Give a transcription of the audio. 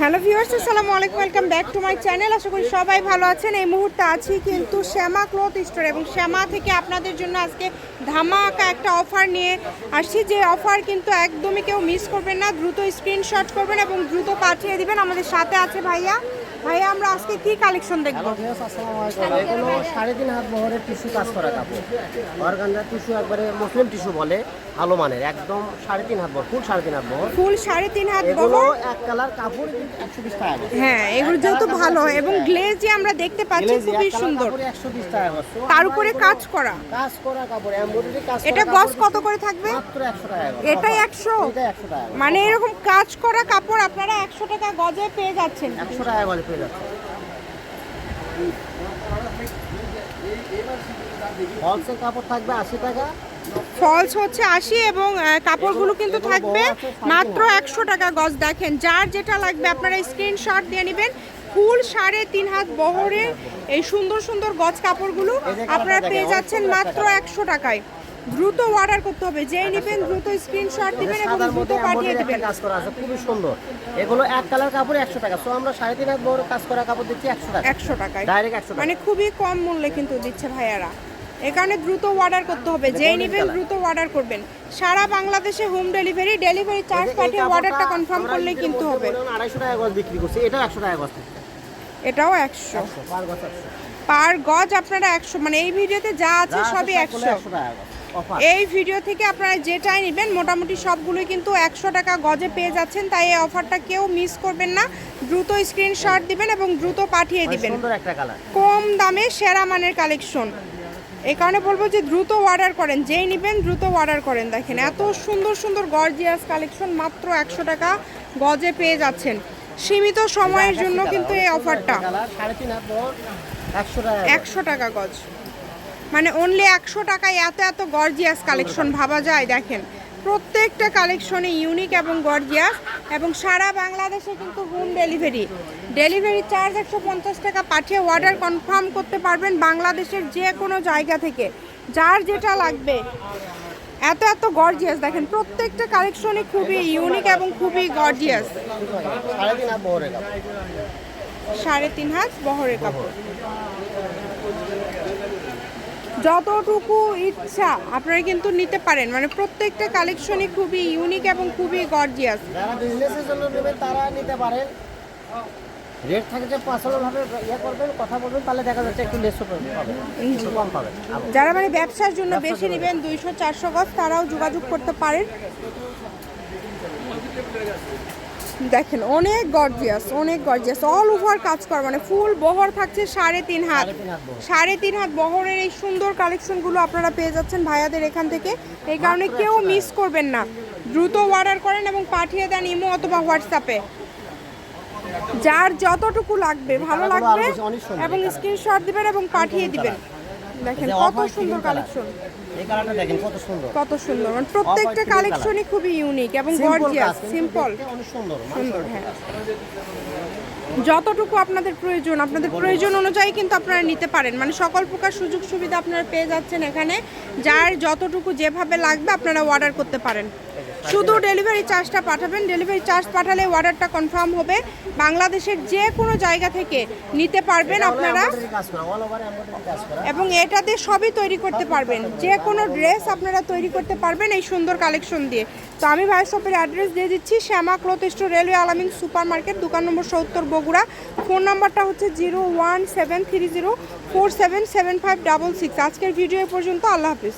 Hello viewers, আসসালামু আলাইকুম, welcome back to my channel. আশা করি সবাই ভালো আছেন। এই মুহূর্তে আছি কিন্তু শ্যামা ক্লথ স্টোর এবং শ্যামা থেকে আপনাদের জন্য আজকে ধামাকা একটা অফার নিয়ে আসছি। যে অফার কিন্তু একদমই কেউ মিস করবেন না, দ্রুত স্ক্রিনশট করবেন এবং দ্রুত পাঠিয়ে দিবেন। আমাদের সাথে আছে ভাইয়া। ভাইয়া আমরা আজকে কি কালেকশন দেখব? এগুলো সাড়ে তিন হাত বহরের টিস্যু কাজ করা কাপড়। অর্গানজা টিস্যু একবারে মুসলিম টিস্যু বলে ভালো মানের একদম সাড়ে তিন হাত বহর ফুল সাড়ে তিন হাত বহর ফুল সাড়ে তিন হাত বহর এক কালার কাপড় একশো বিশ টাকা হ্যাঁ এগুলো যেহেতু ভালো এবং গ্লেজ যে আমরা দেখতে পাচ্ছি খুবই সুন্দর। একশো বিশ টাকা তার উপরে কাজ করা। কাজ করা কাপড় এমব্রয়ডারি কাজ এটা গজ কত করে থাকবে? মাত্র একশো টাকা করে। এটাই Offer। 100? এটা একশো মানে এরকম কাজ করা কাপড় আপনারা একশো টাকা গজে পেয়ে যাচ্ছেন। একশো টাকা করে পেয়ে যাচ্ছে। ফলসের কাপড় থাকবে আশি টাকা। ফলস হচ্ছে আশি এবং কাপড়গুলো কিন্তু থাকবে মাত্র একশো টাকা গজ। দেখেন যার যেটা লাগবে আপনারা স্ক্রিনশট দিয়ে নেবেন। ফুল সাড়ে তিন হাত বহরের এই সুন্দর সুন্দর গজ কাপড়গুলো আপনারা পেয়ে যাচ্ছেন মাত্র একশো টাকায়। দ্রুত অর্ডার করতে হবে। যেই নেবেন দ্রুত স্ক্রিনশট দিবেন এবং দ্রুত পাঠিয়ে দিবেন। কাজ করা আছে খুবই সুন্দর। এগুলো এক কালার কাপড় একশো টাকা। সো আমরা সাড়ে তিন হাত বড় কাজ করা কাপড় দিচ্ছি একশো টাকা। একশো টাকায়। ডাইরেক্ট একশো টাকা। মানে খুবই কম মূল্যে কিন্তু দিচ্ছে ভাইয়ারা। এ কারণে দ্রুত অর্ডার করতে হবে। যেই নেবেন। দ্রুত অর্ডার করবেন। সারা বাংলাদেশে হোম ডেলিভারি ডেলিভারি চার্জ পাঠিয়ে অর্ডারটা কনফার্ম করলেই কিন্তু হবে। বলুন আড়াইশো টাকা গজ বিক্রি করছি। এটাও একশো টাকা গজ এটাও একশো। একশো পার গজ পার গজ আপনারা একশো মানে এই ভিডিওতে যা আছে সবই সবগুলো একশো। একশো টাকা গজ। অফার এই ভিডিও থেকে আপনারা যেটাই নেবেন মোটামুটি সবগুলোই কিন্তু একশো টাকা গজে পেয়ে যাচ্ছেন তাই এই অফারটা কেউ মিস করবেন না। দ্রুত স্ক্রিনশট দিবেন এবং দ্রুত পাঠিয়ে দিবেন। কম দামে সেরা মানের কালেকশন এই কারণে বলব যে দ্রুত অর্ডার করেন যেই নেবেন দ্রুত অর্ডার করেন। দেখেন এত সুন্দর সুন্দর গর্জিয়াস কালেকশন মাত্র একশো টাকা গজে পেয়ে যাচ্ছেন। সীমিত সময়ের জন্য কিন্তু এই অফারটা। একশো টাকা গজ। মানে অনলি একশো টাকায় এত এত গর্জিয়াস কালেকশন ভাবা যায় দেখেন। প্রত্যেকটা কালেকশনে ইউনিক এবং গর্জিয়াস এবং সারা বাংলাদেশে কিন্তু হোম ডেলিভারি ডেলিভারি চার্জ একশো পঞ্চাশ টাকা পাঠিয়ে অর্ডার কনফার্ম করতে পারবেন বাংলাদেশের যে কোনো জায়গা থেকে। যার যেটা লাগবে এত এত গর্জিয়াস দেখেন প্রত্যেকটা কালেকশনই খুবই ইউনিক এবং খুবই গর্জিয়াস সাড়ে তিন হাত বহরের কাপড় সাড়ে তিন হাত বহরের কাপড় যতটুকু ইচ্ছা আপনারা কিন্তু নিতে পারেন। মানে প্রত্যেকটা কালেকশনই খুবই ইউনিক এবং খুবই গর্জিয়াস যারা বিজনেসের জন্য নেবেন তারা নিতে পারেন রেট থাকে যে পার্সোনালভাবে ইয়ে করবেন কথা বলবেন তাহলে দেখা যাচ্ছে একটু লেস পাবেন কম পাবেন। যারা মানে ব্যবসার জন্য বেশি নেবেন। দুইশো চারশো গজ তারাও যোগাযোগ করতে পারেন। দেখেন অনেক গর্জিয়াস অনেক গর্জিয়াস অল ওভার কাজ করা মানে ফুল বহর থাকছে সাড়ে তিন হাত। সাড়ে তিন হাত বহরের এই সুন্দর কালেকশনগুলো আপনারা পেয়ে যাচ্ছেন ভাইয়াদের এখান থেকে। এই কারণে কেউ মিস করবেন না। দ্রুত অর্ডার করেন এবং পাঠিয়ে দেন ইমো অথবা হোয়াটসঅ্যাপে। যার যতটুকু লাগবে ভালো লাগবে এবং। স্ক্রিনশট দিবেন এবং পাঠিয়ে দিবেন। দেখেন কত সুন্দর কালেকশন এই কালারটা দেখেন কত সুন্দর। কত সুন্দর। মানে প্রত্যেকটা কালেকশনই খুবই ইউনিক এবং গর্জিয়াস সিম্পল অনেক সুন্দর সুন্দর হ্যাঁ। যতটুকু আপনাদের প্রয়োজন আপনাদের প্রয়োজন অনুযায়ী কিন্তু আপনারা নিতে পারেন। মানে সকল প্রকার সুযোগ সুবিধা আপনারা পেয়ে যাচ্ছেন এখানে। যার যতটুকু যেভাবে লাগবে আপনারা অর্ডার করতে পারেন। শুধু ডেলিভারি চার্জটা পাঠাবেন। ডেলিভারি চার্জ পাঠালে অর্ডারটা কনফার্ম হবে। বাংলাদেশের যে কোনো জায়গা থেকে নিতে পারবেন আপনারা। এবং এটা এটাতে সবই তৈরি করতে পারবেন। যে কোনো ড্রেস আপনারা তৈরি করতে পারবেন এই সুন্দর কালেকশন দিয়ে। তো আমি ভাই শপের অ্যাড্রেস দিয়ে দিচ্ছি Shyama cloth store railway Alamin super market দোকান নম্বর সত্তর বগুড়া। ফোন নাম্বারটা হচ্ছে zero one seven three zero four seven seven five double six আজকের ভিডিও পর্যন্ত আল্লাহ হাফিজ।